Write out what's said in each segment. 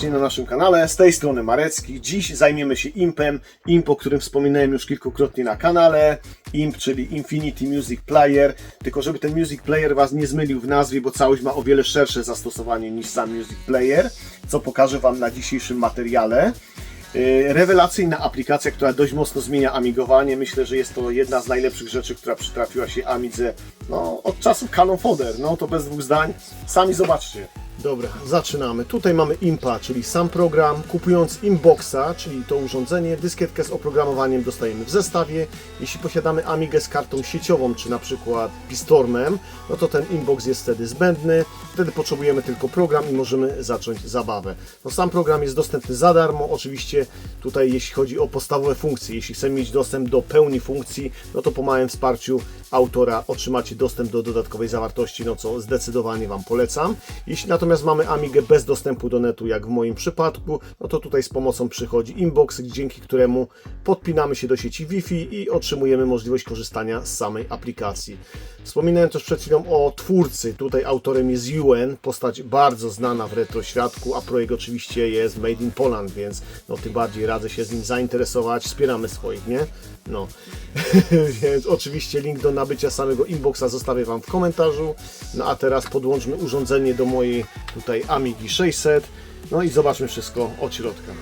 serdecznie na naszym kanale. Z tej strony Marecki. Dziś zajmiemy się Impem. Imp, o którym wspominałem już kilkukrotnie na kanale. Imp, czyli Infinity Music Player. Tylko żeby ten Music Player Was nie zmylił w nazwie, bo całość ma o wiele szersze zastosowanie niż sam Music Player, co pokażę Wam na dzisiejszym materiale. Yy, Rewelacyjna aplikacja, która dość mocno zmienia amigowanie. Myślę, że jest to jedna z najlepszych rzeczy, która przytrafiła się Amidze no, od czasów Canon Fodder. No to bez dwóch zdań. Sami zobaczcie. Dobra, zaczynamy. Tutaj mamy Impa, czyli sam program. Kupując Inboxa, czyli to urządzenie, dyskietkę z oprogramowaniem dostajemy w zestawie. Jeśli posiadamy Amigę z kartą sieciową, czy na przykład Pistormem, no to ten Inbox jest wtedy zbędny. Wtedy potrzebujemy tylko program i możemy zacząć zabawę. No sam program jest dostępny za darmo. Oczywiście tutaj jeśli chodzi o podstawowe funkcje, jeśli chcemy mieć dostęp do pełni funkcji, no to po małym wsparciu autora otrzymacie dostęp do dodatkowej zawartości, no co zdecydowanie Wam polecam. Jeśli natomiast mamy Amigę bez dostępu do netu, jak w moim przypadku, no to tutaj z pomocą przychodzi Inbox, dzięki któremu podpinamy się do sieci Wi-Fi i otrzymujemy możliwość korzystania z samej aplikacji. Wspominałem też przed chwilą o twórcy. Tutaj autorem jest UN, postać bardzo znana w retro świadku, a projekt oczywiście jest Made in Poland, więc no tym bardziej radzę się z nim zainteresować. Wspieramy swoich, nie? No. więc oczywiście link do nabycia samego inboxa zostawię Wam w komentarzu. No a teraz podłączmy urządzenie do mojej tutaj Amigi 600. No i zobaczmy wszystko od środka.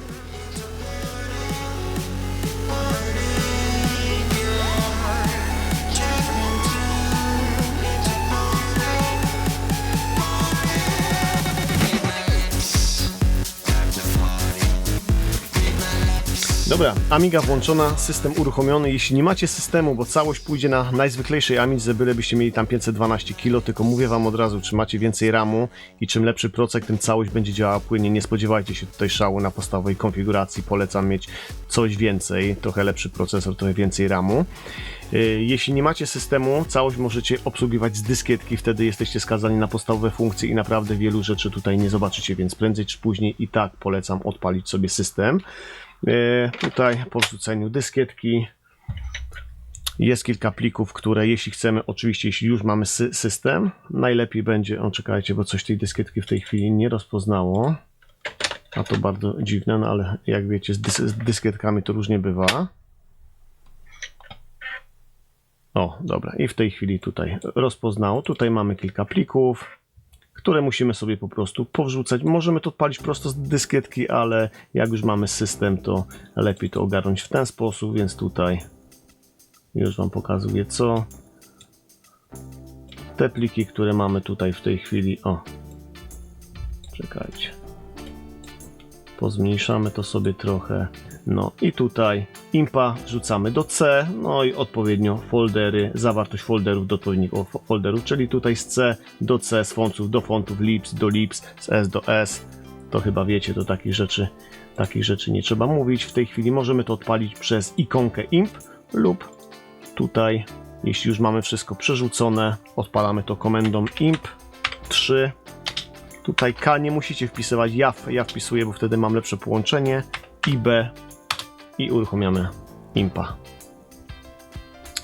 Dobra, Amiga włączona, system uruchomiony. Jeśli nie macie systemu, bo całość pójdzie na najzwyklejszej Amidze, bylebyście mieli tam 512 kg, tylko mówię Wam od razu, czy macie więcej RAMu i czym lepszy procek, tym całość będzie działała płynnie. Nie spodziewajcie się tutaj szału na podstawowej konfiguracji. Polecam mieć coś więcej, trochę lepszy procesor, trochę więcej RAMu. Yy, Jeśli nie macie systemu, całość możecie obsługiwać z dyskietki, wtedy jesteście skazani na podstawowe funkcje i naprawdę wielu rzeczy tutaj nie zobaczycie, więc prędzej czy później i tak polecam odpalić sobie system. E, Tutaj po wrzuceniu dyskietki jest kilka plików, które jeśli chcemy, oczywiście jeśli już mamy sy- system, najlepiej będzie, o czekajcie, bo coś tej dyskietki w tej chwili nie rozpoznało, a to bardzo dziwne, no ale jak wiecie z, dys- z dyskietkami to różnie bywa. O, dobra, i w tej chwili tutaj rozpoznało. Tutaj mamy kilka plików które musimy sobie po prostu powrzucać. Możemy to odpalić prosto z dyskietki, ale jak już mamy system, to lepiej to ogarnąć w ten sposób, więc tutaj już Wam pokazuję co. Te pliki, które mamy tutaj w tej chwili, o, czekajcie. Pozmniejszamy to sobie trochę. No i tutaj impa wrzucamy do C, no i odpowiednio foldery, zawartość folderów do odpowiednich o- folderów, czyli tutaj z C do C, z fontów do fontów, lips do lips, z S do S. To chyba wiecie, to takich rzeczy, takich rzeczy nie trzeba mówić. W tej chwili możemy to odpalić przez ikonkę imp lub tutaj, jeśli już mamy wszystko przerzucone, odpalamy to komendą imp 3 Tutaj K nie musicie wpisywać, ja, ja wpisuję, bo wtedy mam lepsze połączenie. IB i uruchamiamy impa.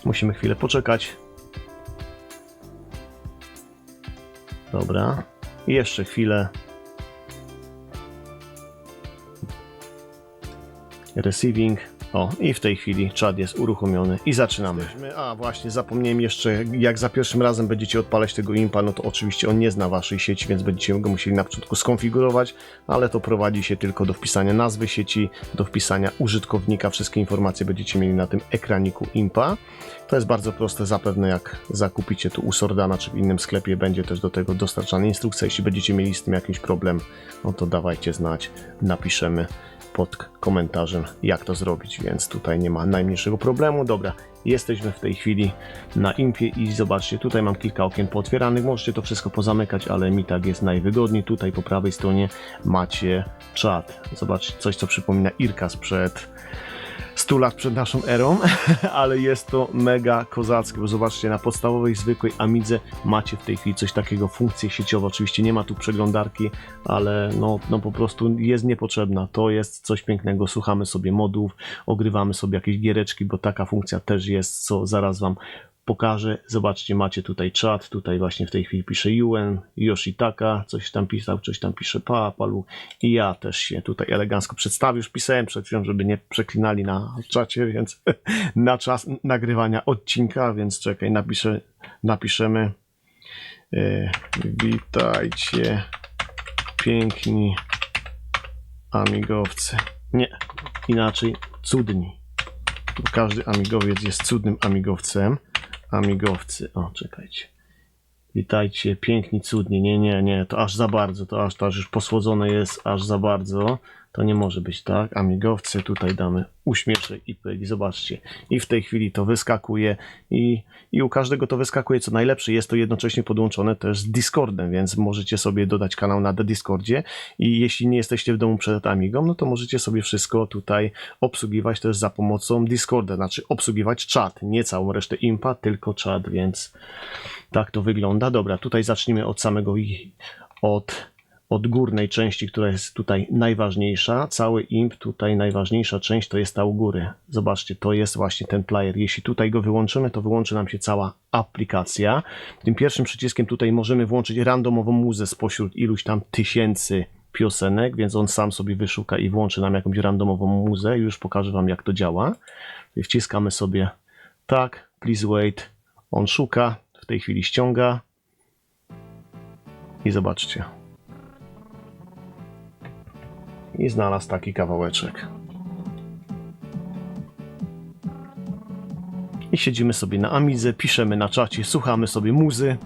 Musimy chwilę poczekać. Dobra. Jeszcze chwilę. Receiving. O, i w tej chwili czad jest uruchomiony i zaczynamy. A właśnie, zapomniałem jeszcze, jak za pierwszym razem będziecie odpalać tego impa, no to oczywiście on nie zna waszej sieci, więc będziecie go musieli na początku skonfigurować, ale to prowadzi się tylko do wpisania nazwy sieci, do wpisania użytkownika. Wszystkie informacje będziecie mieli na tym ekraniku impa. To jest bardzo proste, zapewne jak zakupicie tu u Sordana czy w innym sklepie, będzie też do tego dostarczana instrukcja. Jeśli będziecie mieli z tym jakiś problem, no to dawajcie znać, napiszemy pod komentarzem, jak to zrobić, więc tutaj nie ma najmniejszego problemu. Dobra, jesteśmy w tej chwili na impie i zobaczcie, tutaj mam kilka okien pootwieranych, możecie to wszystko pozamykać, ale mi tak jest najwygodniej. Tutaj po prawej stronie macie czat. Zobaczcie, coś co przypomina Irka sprzed 100 lat przed naszą erą, ale jest to mega kozackie, bo zobaczcie, na podstawowej, zwykłej Amidze macie w tej chwili coś takiego, funkcje sieciowe, oczywiście nie ma tu przeglądarki, ale no, no po prostu jest niepotrzebna, to jest coś pięknego, słuchamy sobie modów, ogrywamy sobie jakieś giereczki, bo taka funkcja też jest, co zaraz Wam pokażę. Zobaczcie, macie tutaj czat, tutaj właśnie w tej chwili pisze UN, Yoshitaka, coś tam pisał, coś tam pisze Papalu i ja też się tutaj elegancko przedstawię. Już pisałem przed chwilą, żeby nie przeklinali na czacie, więc na czas nagrywania odcinka, więc czekaj, napiszę, napiszemy e, witajcie piękni amigowcy. Nie, inaczej cudni. Bo każdy amigowiec jest cudnym amigowcem. Amigowcy. O, czekajcie. Witajcie, piękni, cudni. Nie, nie, nie, to aż za bardzo, to aż, to aż już posłodzone jest, aż za bardzo. To nie może być tak. Amigowcy, tutaj damy uśmieszek i pyk. I Zobaczcie. I w tej chwili to wyskakuje i, i u każdego to wyskakuje. Co najlepsze, jest to jednocześnie podłączone też z Discordem, więc możecie sobie dodać kanał na Discordzie i jeśli nie jesteście w domu przed Amigą, no to możecie sobie wszystko tutaj obsługiwać też za pomocą Discorda, znaczy obsługiwać czat, nie całą resztę impa, tylko czat, więc tak to wygląda. Dobra, tutaj zacznijmy od samego od, od górnej części, która jest tutaj najważniejsza. Cały imp, tutaj najważniejsza część to jest ta u góry. Zobaczcie, to jest właśnie ten player. Jeśli tutaj go wyłączymy, to wyłączy nam się cała aplikacja. Tym pierwszym przyciskiem tutaj możemy włączyć randomową muzę spośród iluś tam tysięcy piosenek, więc on sam sobie wyszuka i włączy nam jakąś randomową muzę. Już pokażę wam jak to działa. Wciskamy sobie tak, please wait. On szuka, w tej chwili ściąga. I zobaczcie. I znalazł taki kawałeczek. I siedzimy sobie na Amidze, piszemy na czacie, słuchamy sobie muzy.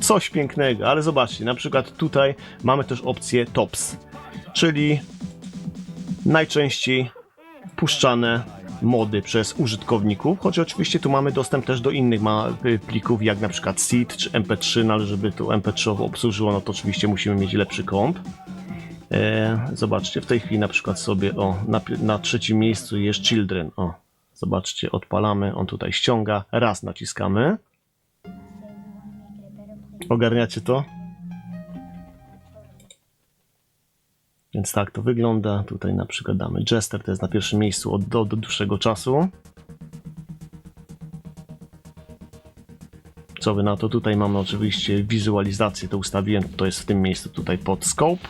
Coś pięknego, ale zobaczcie, na przykład tutaj mamy też opcję TOPS, czyli najczęściej puszczane mody przez użytkowników, choć oczywiście tu mamy dostęp też do innych y, plików, jak na przykład SID czy MP3, no ale żeby to MP3 obsłużyło, no to oczywiście musimy mieć lepszy komp. E, zobaczcie, w tej chwili na przykład sobie, o, na, na trzecim miejscu jest Children, o, zobaczcie, odpalamy, on tutaj ściąga, raz naciskamy. Ogarniacie to? Więc tak to wygląda. Tutaj na przykład damy Jester, to jest na pierwszym miejscu od do dłuższego czasu. Co wy na to? Tutaj mamy oczywiście wizualizację, to ustawiłem, to jest w tym miejscu tutaj pod scope.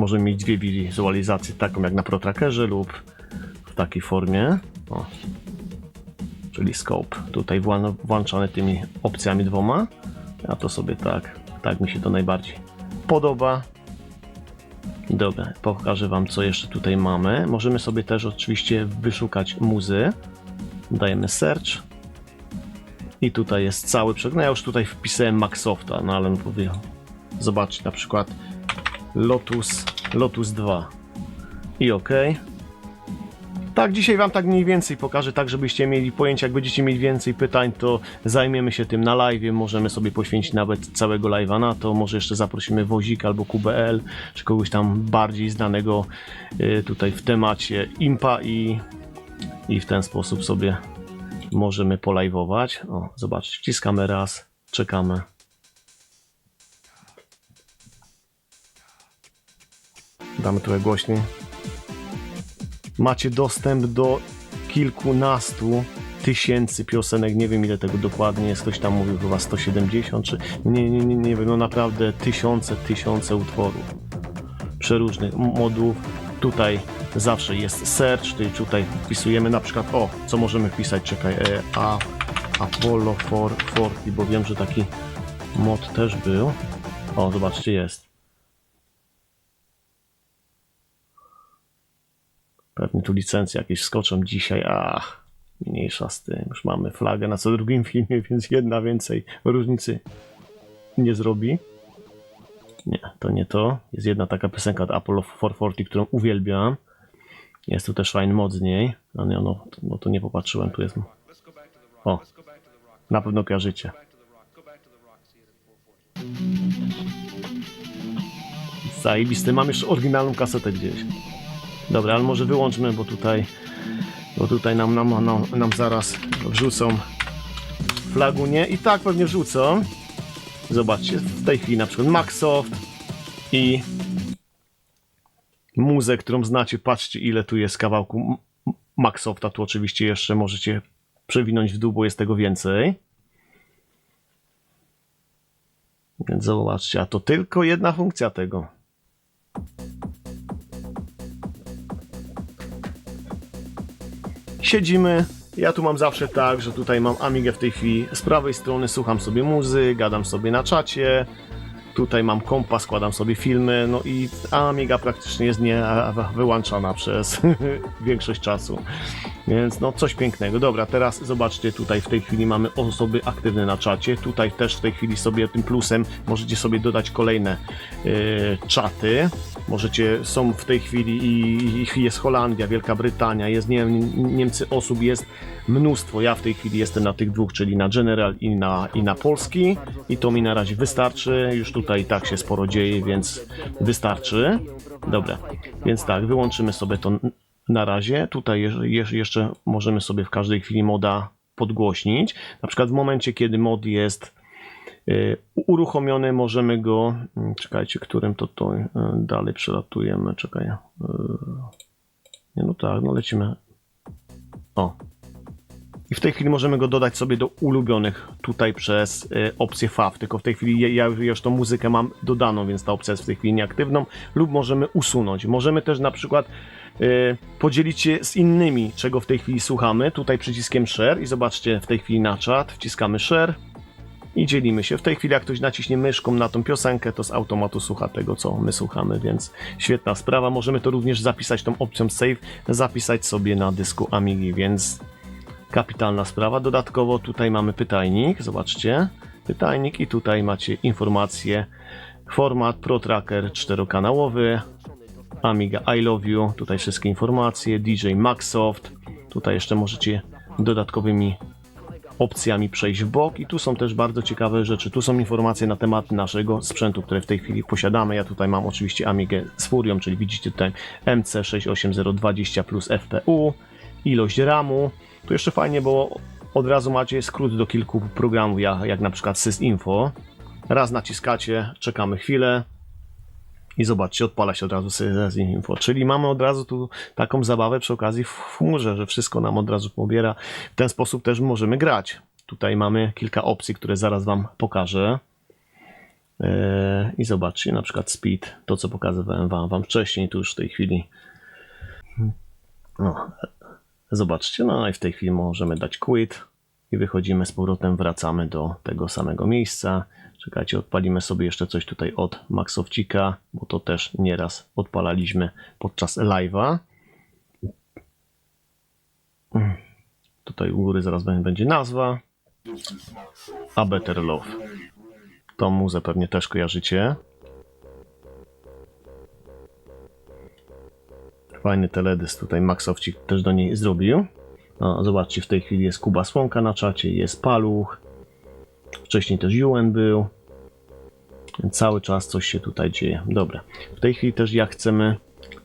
Możemy mieć dwie wizualizacje, taką jak na ProTrackerze lub w takiej formie. O. Czyli scope. Tutaj włączane tymi opcjami dwoma. Ja to sobie tak, tak mi się to najbardziej podoba. Dobra, pokażę wam co jeszcze tutaj mamy. Możemy sobie też oczywiście wyszukać muzy. Dajemy search. I tutaj jest cały przegląd. No ja już tutaj wpisałem Maxsofta, no ale mówię. Zobaczcie na przykład Lotus, Lotus 2. I OK. Tak, dzisiaj wam tak mniej więcej pokażę, tak żebyście mieli pojęcie, jak będziecie mieli więcej pytań, to zajmiemy się tym na live, możemy sobie poświęcić nawet całego live'a na to, może jeszcze zaprosimy Wozik albo QBL, czy kogoś tam bardziej znanego y, tutaj w temacie impa i, i w ten sposób sobie możemy polajwować. O, zobaczcie, wciskamy raz, czekamy. Damy trochę głośniej macie dostęp do kilkunastu tysięcy piosenek, nie wiem ile tego dokładnie jest, ktoś tam mówił chyba 170, czy nie, nie, nie, nie wiem, no naprawdę tysiące, tysiące utworów przeróżnych modów. Tutaj zawsze jest search, czyli tutaj wpisujemy na przykład, o, co możemy wpisać, czekaj, e, a, Apollo 440, bo wiem, że taki mod też był. O, zobaczcie, jest. Pewnie tu licencje jakieś skoczą dzisiaj, ach, mniejsza z tym. Już mamy flagę na co drugim filmie, więc jedna więcej różnicy nie zrobi. Nie, to nie to. Jest jedna taka piosenka od Apollo 440, którą uwielbiam. Jest tu też fajny mod z niej. No nie, no, no to nie popatrzyłem, tu jest. O, na pewno kojarzycie. Zajebisty, mam jeszcze oryginalną kasetę gdzieś. Dobra, ale może wyłączmy, bo tutaj, bo tutaj nam, nam, nam, nam zaraz wrzucą flagunie i tak pewnie wrzucą. Zobaczcie, w tej chwili na przykład Maxsoft i muzę, którą znacie. Patrzcie, ile tu jest kawałku M- Maxsofta. Tu oczywiście jeszcze możecie przewinąć w dół, bo jest tego więcej. Więc zobaczcie, a to tylko jedna funkcja tego. Siedzimy. Ja tu mam zawsze tak, że tutaj mam Amigę w tej chwili z prawej strony, słucham sobie muzy, gadam sobie na czacie. Tutaj mam kompa, składam sobie filmy, no i Amiga praktycznie jest nie wyłączana przez większość czasu. Więc no coś pięknego. Dobra, teraz zobaczcie, tutaj w tej chwili mamy osoby aktywne na czacie. Tutaj też w tej chwili sobie tym plusem możecie sobie dodać kolejne yy, czaty. Możecie, są w tej chwili i, i jest Holandia, Wielka Brytania, jest nie, Niemcy, osób jest mnóstwo. Ja w tej chwili jestem na tych dwóch, czyli na General i na, i na Polski. I to mi na razie wystarczy. Już tutaj tak się sporo dzieje, więc wystarczy. Dobra, więc tak, wyłączymy sobie to na razie. Tutaj je- je- jeszcze możemy sobie w każdej chwili moda podgłośnić. Na przykład w momencie, kiedy mod jest y, uruchomiony, możemy go. mm, Czekajcie, którym to to y, dalej przelatujemy. Czekaj. y, Nie, no tak, no lecimy. O. I w tej chwili możemy go dodać sobie do ulubionych tutaj przez y, opcję FAW. Tylko w tej chwili ja, ja już tą muzykę mam dodaną, więc ta opcja jest w tej chwili nieaktywną. Lub możemy usunąć. Możemy też na przykład y, podzielić się z innymi, czego w tej chwili słuchamy. Tutaj przyciskiem share i zobaczcie w tej chwili na czat. Wciskamy share i dzielimy się. W tej chwili jak ktoś naciśnie myszką na tą piosenkę, to z automatu słucha tego, co my słuchamy, więc świetna sprawa. Możemy to również zapisać tą opcją save, zapisać sobie na dysku Amigi, więc kapitalna sprawa. Dodatkowo tutaj mamy pytajnik, zobaczcie, pytajnik i tutaj macie informacje. Format ProTracker czterokanałowy, Amiga I Love You, tutaj wszystkie informacje, DJ Maxsoft, tutaj jeszcze możecie dodatkowymi opcjami przejść w bok i tu są też bardzo ciekawe rzeczy. Tu są informacje na temat naszego sprzętu, które w tej chwili posiadamy. Ja tutaj mam oczywiście Amigę z Furią, czyli widzicie tutaj MC68020 plus FPU, ilość RAMu. Tu jeszcze fajnie, bo od razu macie skrót do kilku programów, jak, jak na przykład SysInfo. Raz naciskacie, czekamy chwilę, i zobaczcie, odpala się od razu SysInfo. Czyli mamy od razu tu taką zabawę przy okazji w chmurze, że wszystko nam od razu pobiera. W ten sposób też możemy grać. Tutaj mamy kilka opcji, które zaraz Wam pokażę. Yy, I zobaczcie, na przykład speed, to co pokazywałem Wam, wam wcześniej, tu już w tej chwili. No, zobaczcie, no i w tej chwili możemy dać quit i wychodzimy z powrotem, wracamy do tego samego miejsca. Czekajcie, odpalimy sobie jeszcze coś tutaj od Maxowcika, bo to też nieraz odpalaliśmy podczas live'a. Tutaj u góry zaraz bę- będzie nazwa. A Better Love. Tą muzę pewnie też kojarzycie. Fajny teledysk tutaj Maxowcik też do niej zrobił. No, zobaczcie, w tej chwili jest Kuba Słonka na czacie, jest Paluch. Wcześniej też UN był. Cały czas coś się tutaj dzieje. Dobra. W tej chwili też jak chcemy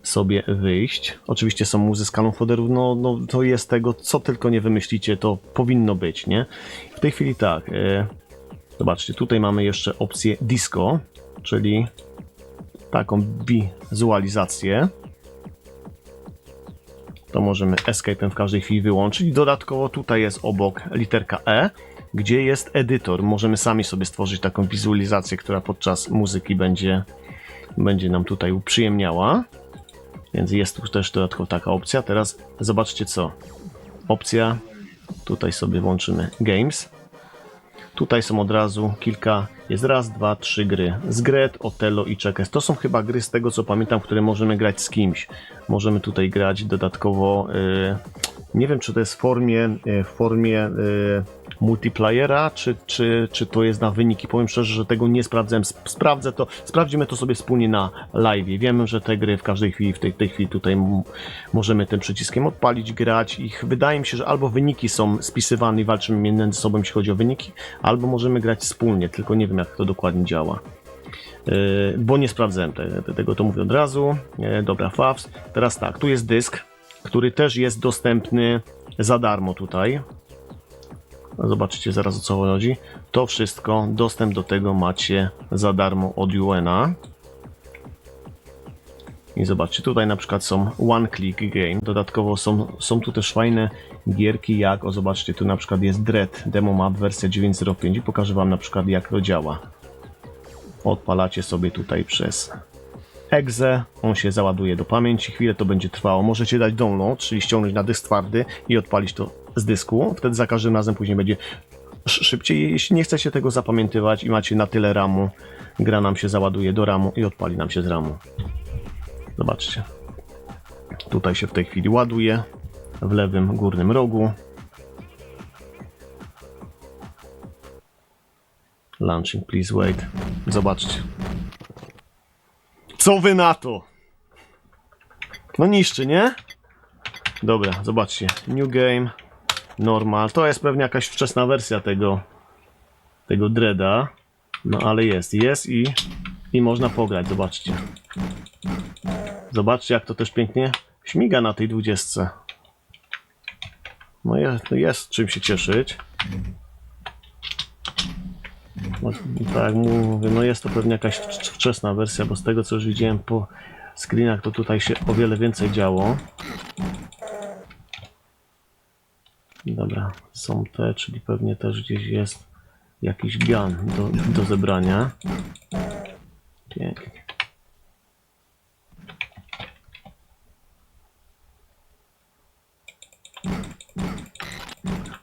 sobie wyjść. Oczywiście są kanon folderów, no, no to jest tego, co tylko nie wymyślicie, to powinno być, nie? W tej chwili tak. E, zobaczcie, tutaj mamy jeszcze opcję disco, czyli taką wizualizację. To możemy escape'em w każdej chwili wyłączyć. Dodatkowo tutaj jest obok literka E, gdzie jest edytor. Możemy sami sobie stworzyć taką wizualizację, która podczas muzyki będzie, będzie nam tutaj uprzyjemniała. Więc jest tu też dodatkowo taka opcja. Teraz zobaczcie co. Opcja. Tutaj sobie włączymy Games. Tutaj są od razu kilka. Jest raz, dwa, trzy gry. Z Gret, Otello i Checkers. To są chyba gry z tego co pamiętam, które możemy grać z kimś. Możemy tutaj grać dodatkowo. y, nie wiem, czy to jest w formie, y, w formie y, multiplayera, czy, czy, czy to jest na wyniki. Powiem szczerze, że tego nie sprawdzałem. Sp- Sprawdzę to, sprawdzimy to sobie wspólnie na live. Wiemy, że te gry w każdej chwili, w tej, tej chwili tutaj możemy tym przyciskiem odpalić, grać. Ich wydaje mi się, że albo wyniki są spisywane i walczymy między sobą, jeśli chodzi o wyniki, albo możemy grać wspólnie, tylko nie wiem, jak to dokładnie działa. Yy, bo nie sprawdzałem te, te, tego, to mówię od razu. Yy, dobra, FAWS. Teraz tak, tu jest dysk, który też jest dostępny za darmo tutaj. Zobaczycie zaraz o co chodzi. To wszystko, dostęp do tego macie za darmo od UNA. I zobaczcie, tutaj na przykład są One Click Game. Dodatkowo są, są tu też fajne gierki jak, o zobaczcie, tu na przykład jest Dread Demo Map wersja 9.05 i pokażę wam na przykład jak to działa. Odpalacie sobie tutaj przez exe, on się załaduje do pamięci, chwilę to będzie trwało. Możecie dać download, czyli ściągnąć na dysk twardy i odpalić to z dysku. Wtedy za każdym razem później będzie sz- szybciej. Jeśli nie chcecie tego zapamiętywać i macie na tyle ramu, gra nam się załaduje do ramu i odpali nam się z ramu. Zobaczcie. Tutaj się w tej chwili ładuje w lewym górnym rogu. Launching, please wait. Zobaczcie. Co wy na to? No niszczy, nie? Dobra, zobaczcie. New game. Normal. To jest pewnie jakaś wczesna wersja tego tego Dreada. No ale jest. Jest i, i można pograć. Zobaczcie. Zobaczcie jak to też pięknie śmiga na tej dwudziestce. No jest, jest czym się cieszyć. No, tak mówię, no jest to pewnie jakaś wcz- wczesna wersja, bo z tego co już widziałem po screenach, to tutaj się o wiele więcej działo. Dobra, są te, czyli pewnie też gdzieś jest jakiś gun do, do zebrania.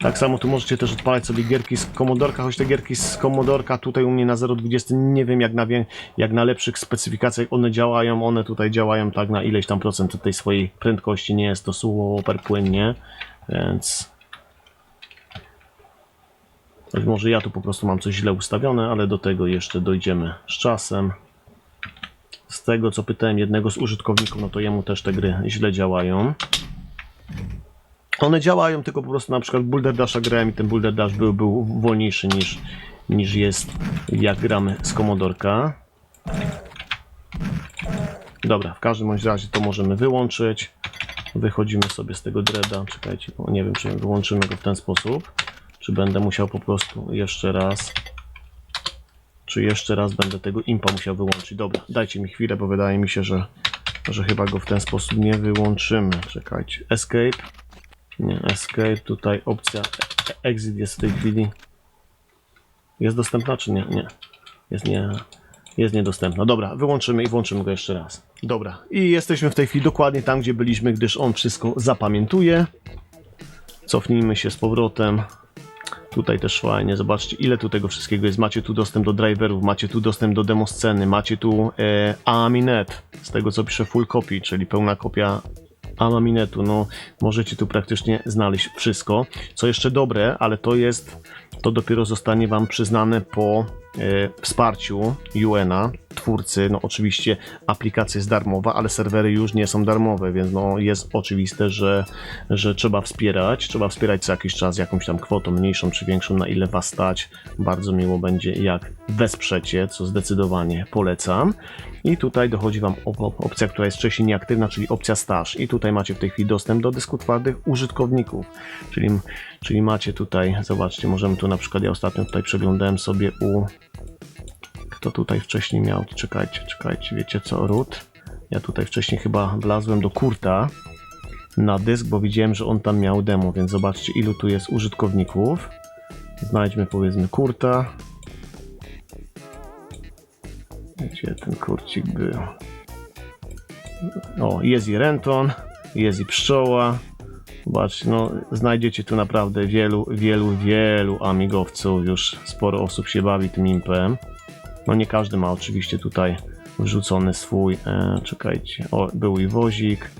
Tak samo tu możecie też odpalać sobie gierki z Commodorka, choć te gierki z Commodorka tutaj u mnie na 0.20 nie wiem jak na, jak na lepszych specyfikacjach one działają, one tutaj działają tak na ileś tam procent tej swojej prędkości, nie jest to super płynnie, więc być może ja tu po prostu mam coś źle ustawione, ale do tego jeszcze dojdziemy z czasem. Z tego co pytałem jednego z użytkowników, no to jemu też te gry źle działają. One działają, tylko po prostu na przykład Boulder Dasha grałem i ten Boulder Dash był, był wolniejszy niż, niż jest jak gramy z Commodorka. Dobra, w każdym bądź razie to możemy wyłączyć. Wychodzimy sobie z tego dreada. Czekajcie, nie wiem czy wyłączymy go w ten sposób. Czy będę musiał po prostu jeszcze raz. Czy jeszcze raz będę tego impa musiał wyłączyć. Dobra, dajcie mi chwilę, bo wydaje mi się, że, że chyba go w ten sposób nie wyłączymy. Czekajcie. Escape. Nie, escape. Tutaj opcja e- exit jest w tej chwili. Jest dostępna czy nie? Nie. Jest nie. Jest niedostępna. Dobra, wyłączymy i włączymy go jeszcze raz. Dobra, i jesteśmy w tej chwili dokładnie tam, gdzie byliśmy, gdyż on wszystko zapamiętuje. Cofnijmy się z powrotem. Tutaj też fajnie, zobaczcie ile tu tego wszystkiego jest. Macie tu dostęp do driverów, macie tu dostęp do demo sceny, macie tu e, z tego co pisze full copy, czyli pełna kopia Amaminetu. No, możecie tu praktycznie znaleźć wszystko. Co jeszcze dobre, ale to jest, to dopiero zostanie Wam przyznane po e, wsparciu UN-a, twórcy. No, oczywiście aplikacja jest darmowa, ale serwery już nie są darmowe, więc no, jest oczywiste, że, że trzeba wspierać. Trzeba wspierać co jakiś czas jakąś tam kwotą, mniejszą czy większą, na ile Was stać. Bardzo miło będzie, jak wesprzecie, co zdecydowanie polecam. I tutaj dochodzi Wam op- op- opcja, która jest wcześniej nieaktywna, czyli opcja staż. I tutaj macie w tej chwili dostęp do dysku twardych użytkowników. Czyli, czyli macie tutaj, zobaczcie, możemy tu na przykład, ja ostatnio tutaj przeglądałem sobie u... Kto tutaj wcześniej miał? Czekajcie, czekajcie, wiecie co, root? Ja tutaj wcześniej chyba wlazłem do Kurta na dysk, bo widziałem, że on tam miał demo, więc zobaczcie ilu tu jest użytkowników. Znajdźmy powiedzmy Kurta. Gdzie ten kurcik był? O, jest i Renton, jest i Pszczoła. Zobaczcie, no znajdziecie tu naprawdę wielu, wielu, wielu amigowców. Już sporo osób się bawi tym impem. No nie każdy ma oczywiście tutaj wrzucony swój. E, czekajcie, o, był i wozik.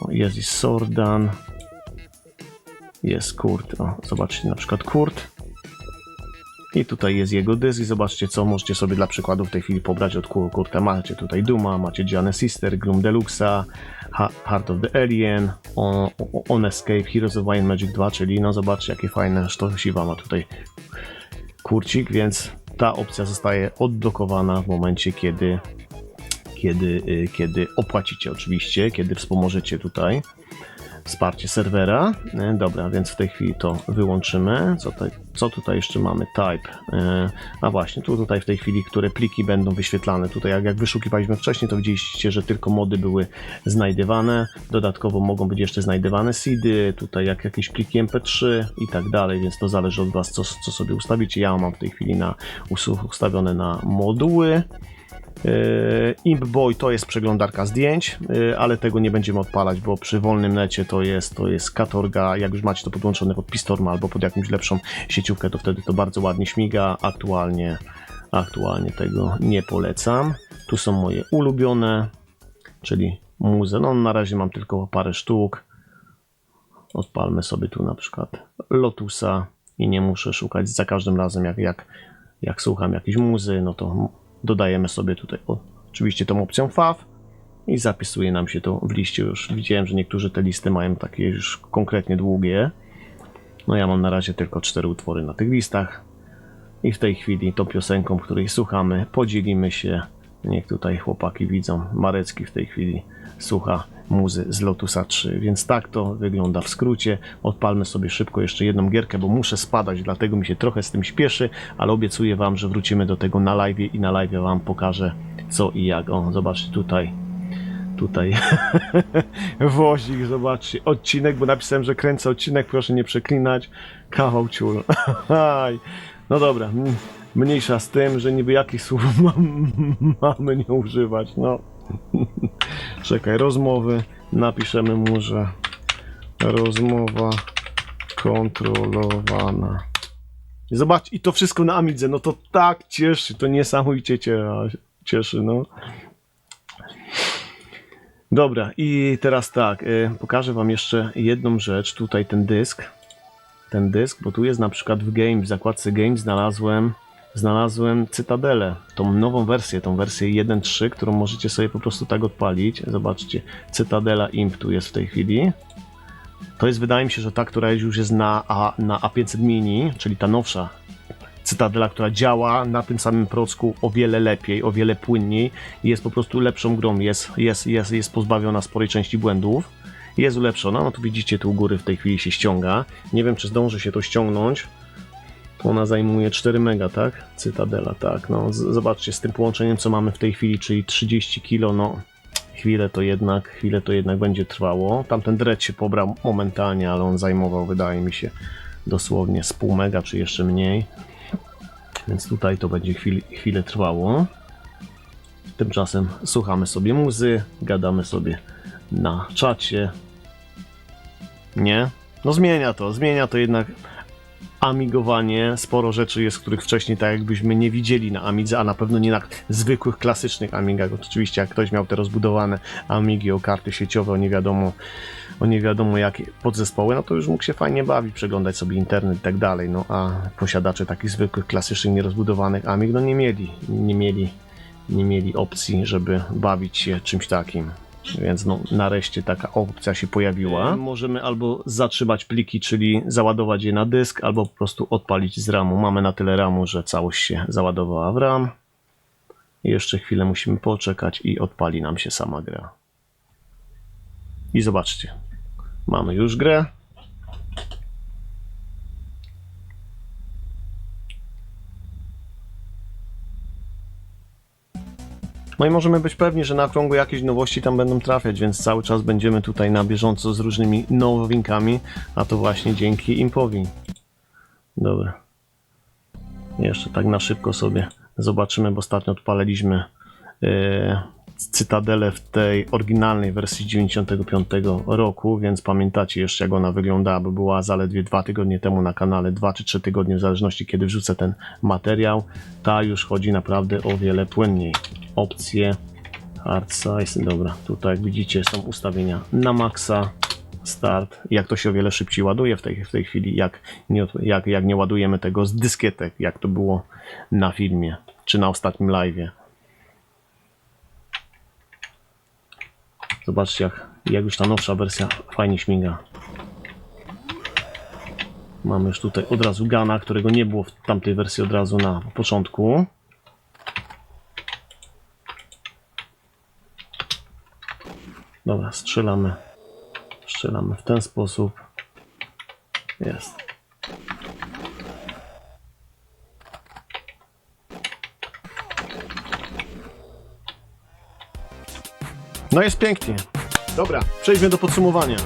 O, jest i Sordan. Jest Kurt. O, zobaczcie na przykład Kurt. I tutaj jest jego dysk i zobaczcie co możecie sobie dla przykładu w tej chwili pobrać od Kur- Kurta. Macie tutaj Duma, macie Gianna Sister, Gloom Deluxa, Ha- Heart of the Alien, On, On Escape, Heroes of Iron Magic 2, czyli no zobaczcie jakie fajne sztosiwa ma tutaj kurcik, więc ta opcja zostaje odblokowana w momencie kiedy kiedy, y, kiedy opłacicie oczywiście, kiedy wspomożecie tutaj wsparcie serwera. E, Dobra, więc w tej chwili to wyłączymy. Co tutaj, co tutaj jeszcze mamy? Type. E, A właśnie, tu tutaj w tej chwili, które pliki będą wyświetlane. Tutaj jak, jak wyszukiwaliśmy wcześniej, to widzieliście, że tylko mody były znajdywane. Dodatkowo mogą być jeszcze znajdywane seedy, tutaj jak jakieś pliki MP3 i tak dalej, więc to zależy od Was, co, co sobie ustawicie. Ja mam w tej chwili na ustawione na moduły. Yy, Imp Boy to jest przeglądarka zdjęć, yy, ale tego nie będziemy odpalać, bo przy wolnym necie to jest, to jest katorga. Jak już macie to podłączone pod Pistorma albo pod jakąś lepszą sieciówkę, to wtedy to bardzo ładnie śmiga. Aktualnie, aktualnie tego nie polecam. Tu są moje ulubione, czyli muze. No na razie mam tylko parę sztuk. Odpalmy sobie tu na przykład Lotusa i nie muszę szukać za każdym razem, jak, jak, jak słucham jakiejś muzy, no to dodajemy sobie tutaj o, oczywiście tą opcją FAW i zapisuje nam się to w liście już. Widziałem, że niektórzy te listy mają takie już konkretnie długie. No ja mam na razie tylko cztery utwory na tych listach. I w tej chwili tą piosenką, której słuchamy, podzielimy się. Niech tutaj chłopaki widzą. Marecki w tej chwili słucha muzy z Lotusa 3. Więc tak to wygląda w skrócie. Odpalmy sobie szybko jeszcze jedną gierkę, bo muszę spadać, dlatego mi się trochę z tym śpieszy, ale obiecuję wam, że wrócimy do tego na live i na live wam pokażę co i jak. O, zobaczcie tutaj. Tutaj wozik, zobaczcie, odcinek, bo napisałem, że kręcę odcinek, proszę nie przeklinać. Kawał ciul. No dobra, mniejsza z tym, że niby jakich słów mam, mamy nie używać, no. Czekaj, rozmowy, napiszemy mu, że rozmowa kontrolowana. Zobacz, i to wszystko na Amidze, no to tak cieszy, to niesamowicie cie- cieszy, no. Dobra, i teraz tak, y, pokażę wam jeszcze jedną rzecz, tutaj ten dysk, ten dysk, bo tu jest na przykład w game, w zakładce game znalazłem, znalazłem Cytadelę, tą nową wersję, tą wersję 1.3, którą możecie sobie po prostu tak odpalić, zobaczcie, Cytadela Imp tu jest w tej chwili, to jest, wydaje mi się, że ta, która już jest na, A, na A500 Mini, czyli ta nowsza Cytadela, która działa na tym samym procku o wiele lepiej, o wiele płynniej. I jest po prostu lepszą grą, jest, jest, jest, jest pozbawiona sporej części błędów, jest ulepszona, no tu widzicie tu u góry w tej chwili się ściąga, nie wiem czy zdąży się to ściągnąć, ona zajmuje 4 mega, tak? Cytadela, tak, no zobaczcie z tym połączeniem co mamy w tej chwili, czyli 30 kilo, no chwilę to jednak, chwilę to jednak będzie trwało, tamten dread się pobrał momentalnie, ale on zajmował wydaje mi się dosłownie z pół mega, czy jeszcze mniej. Więc tutaj to będzie chwil, chwilę trwało. Tymczasem słuchamy sobie muzy, gadamy sobie na czacie. Nie? No zmienia to, zmienia to jednak amigowanie. Sporo rzeczy jest, których wcześniej tak jakbyśmy nie widzieli na Amidze, a na pewno nie na zwykłych, klasycznych Amigach. Oczywiście jak ktoś miał te rozbudowane Amigi o karty sieciowe, o nie wiadomo o nie wiadomo jakie podzespoły, no to już mógł się fajnie bawić, przeglądać sobie internet i tak dalej, no a posiadacze takich zwykłych, klasycznych, nierozbudowanych Amig, no nie mieli, nie mieli, nie mieli opcji, żeby bawić się czymś takim. Więc no, nareszcie taka opcja się pojawiła. Możemy albo zatrzymać pliki, czyli załadować je na dysk, albo po prostu odpalić z RAMu. Mamy na tyle RAMu, że całość się załadowała w RAM. Jeszcze chwilę musimy poczekać i odpali nam się sama gra. I zobaczcie, mamy już grę. No i możemy być pewni, że na okrągło jakieś nowości tam będą trafiać, więc cały czas będziemy tutaj na bieżąco z różnymi nowinkami, a to właśnie dzięki Impowi. Dobra. Jeszcze tak na szybko sobie zobaczymy, bo ostatnio odpaliliśmy e, Cytadelę w tej oryginalnej wersji 95 roku, więc pamiętacie jeszcze jak ona wyglądała, bo była zaledwie dwa tygodnie temu na kanale, dwa czy trzy tygodnie w zależności kiedy wrzucę ten materiał. Ta już chodzi naprawdę o wiele płynniej. Opcje, hard size, dobra, tutaj jak widzicie są ustawienia na maksa, start, jak to się o wiele szybciej ładuje w tej, w tej chwili, jak nie, jak, jak nie ładujemy tego z dyskietek, jak to było na filmie, czy na ostatnim live'ie. Zobaczcie, jak, jak już ta nowsza wersja fajnie śmiga. Mamy już tutaj od razu Gana, którego nie było w tamtej wersji od razu na początku. Dobra, strzelamy. Strzelamy w ten sposób. Jest. No jest pięknie. Dobra, przejdźmy do podsumowania.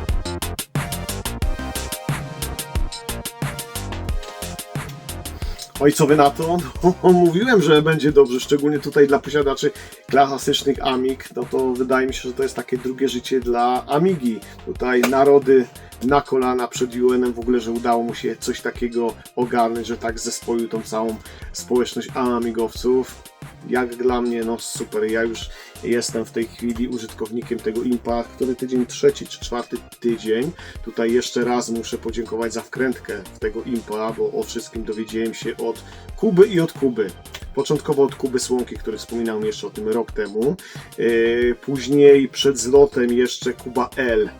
Oj, co wy na to? No, mówiłem, że będzie dobrze, szczególnie tutaj dla posiadaczy klasycznych Amig. No to wydaje mi się, że to jest takie drugie życie dla Amigi. Tutaj narody na kolana przed UN-em w ogóle, że udało mu się coś takiego ogarnąć, że tak zespoił tą całą społeczność amigowców. Jak dla mnie, no super. Ja już jestem w tej chwili użytkownikiem tego Impa, który tydzień trzeci czy czwarty tydzień. Tutaj jeszcze raz muszę podziękować za wkrętkę tego Impa, bo o wszystkim dowiedziałem się od Kuby i od Kuby. Początkowo od Kuby Słonki, który wspominał mi jeszcze o tym rok temu. Yy, Później przed zlotem jeszcze Kuba L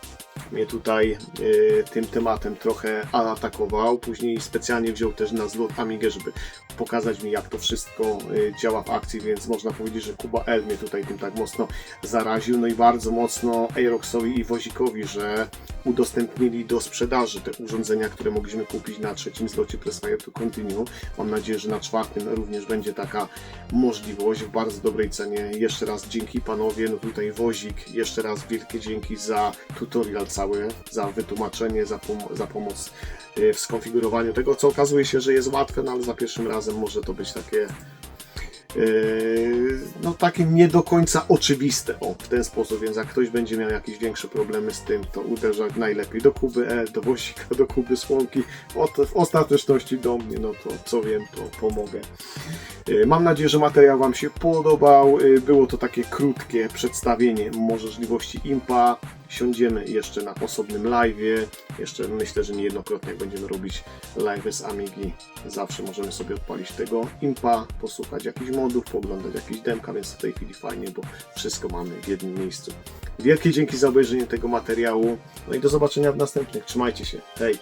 mnie tutaj yy, tym tematem trochę atakował. Później specjalnie wziął też na zlot Amigę, żeby pokazać mi, jak to wszystko yy, działa w akcji, więc można powiedzieć, że Kuba L mnie tutaj tym tak mocno zaraził. No i bardzo mocno Aeroxowi i Wozikowi, że udostępnili do sprzedaży te urządzenia, które mogliśmy kupić na trzecim zlocie Pressfire to Continue. Mam nadzieję, że na czwartym również będzie taka możliwość w bardzo dobrej cenie. Jeszcze raz dzięki panowie, no tutaj Wozik, jeszcze raz wielkie dzięki za tutorial cały, za wytłumaczenie, za, pom- za pomoc y, w skonfigurowaniu tego, co okazuje się, że jest łatwe, no ale za pierwszym razem może to być takie no takie nie do końca oczywiste, o, w ten sposób, więc jak ktoś będzie miał jakieś większe problemy z tym, to uderza najlepiej do Kuby E, do Wosika, do Kuby Słonki, w ostateczności do mnie, no to co wiem, to pomogę. Yy, Mam nadzieję, że materiał Wam się podobał, Yy, było to takie krótkie przedstawienie możliwości IMPA, siądziemy jeszcze na osobnym live'ie, jeszcze myślę, że niejednokrotnie jak będziemy robić live z Amigi, zawsze możemy sobie odpalić tego impa, posłuchać jakichś modów, pooglądać jakieś demka, więc w tej chwili fajnie, bo wszystko mamy w jednym miejscu. Wielkie dzięki za obejrzenie tego materiału, no i do zobaczenia w następnych. Trzymajcie się, hej!